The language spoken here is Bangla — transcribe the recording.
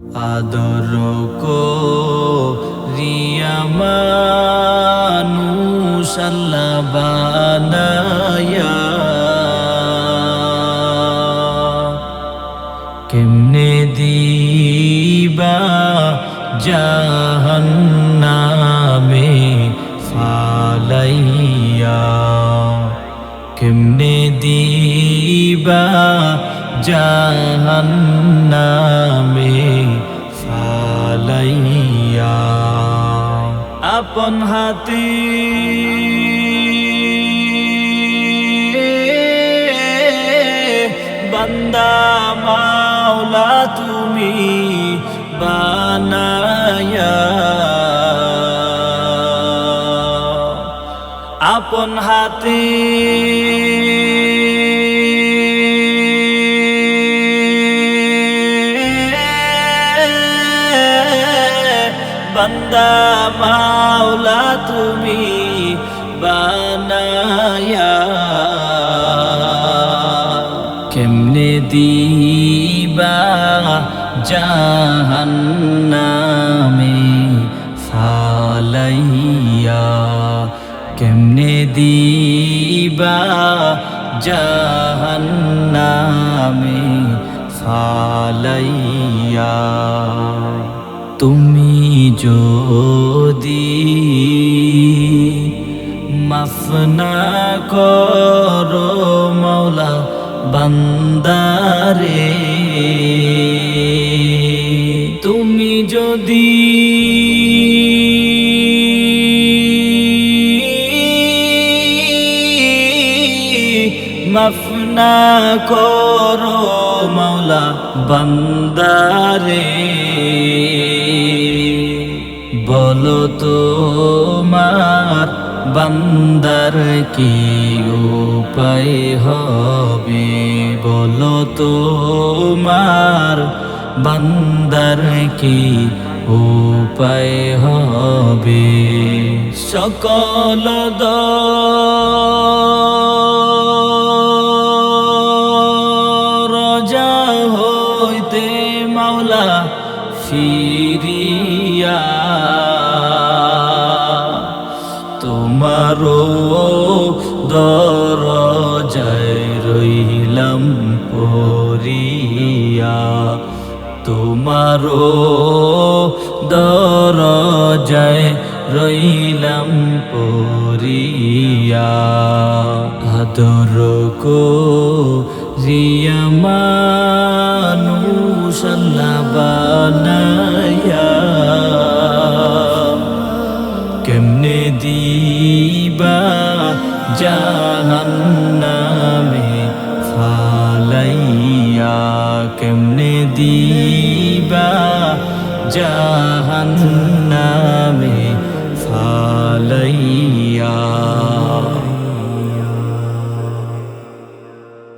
আদর রিয়ামানুষ আল্লাহ বানায়া। কেমনে দিবা জাহান্নামে দিবা জাহান্নামে ফালাইয়া। আপন হাতে বান্দা মাওলা তুমি বানায়া আপন হাতে। বান্দা মাওলা তুমি বানায়া। কেমনে দিবা জাহান্নামে? দিবা জাহান্নামে ফালাইয়া তুমি যদি মাফ না করো মৌলা বান্দারে মাফ না করো মৌলা বান্দারে। বলো তোমার বান্দার কি উপায় হবে? বলো তোমার বান্দার কি উপায় হবে? সকল রজা মাওলা ফিরিয়া তোমারও দরজায় রইলাম পরিয়া তোমারও দরজায় রইলাম পরিয়া আদর কো রিয়া বানায়া কেমনে দিবা জাহান্নামে ফালাইয়া কেমনে দিবা জাহান্নামে ফালাইয়া।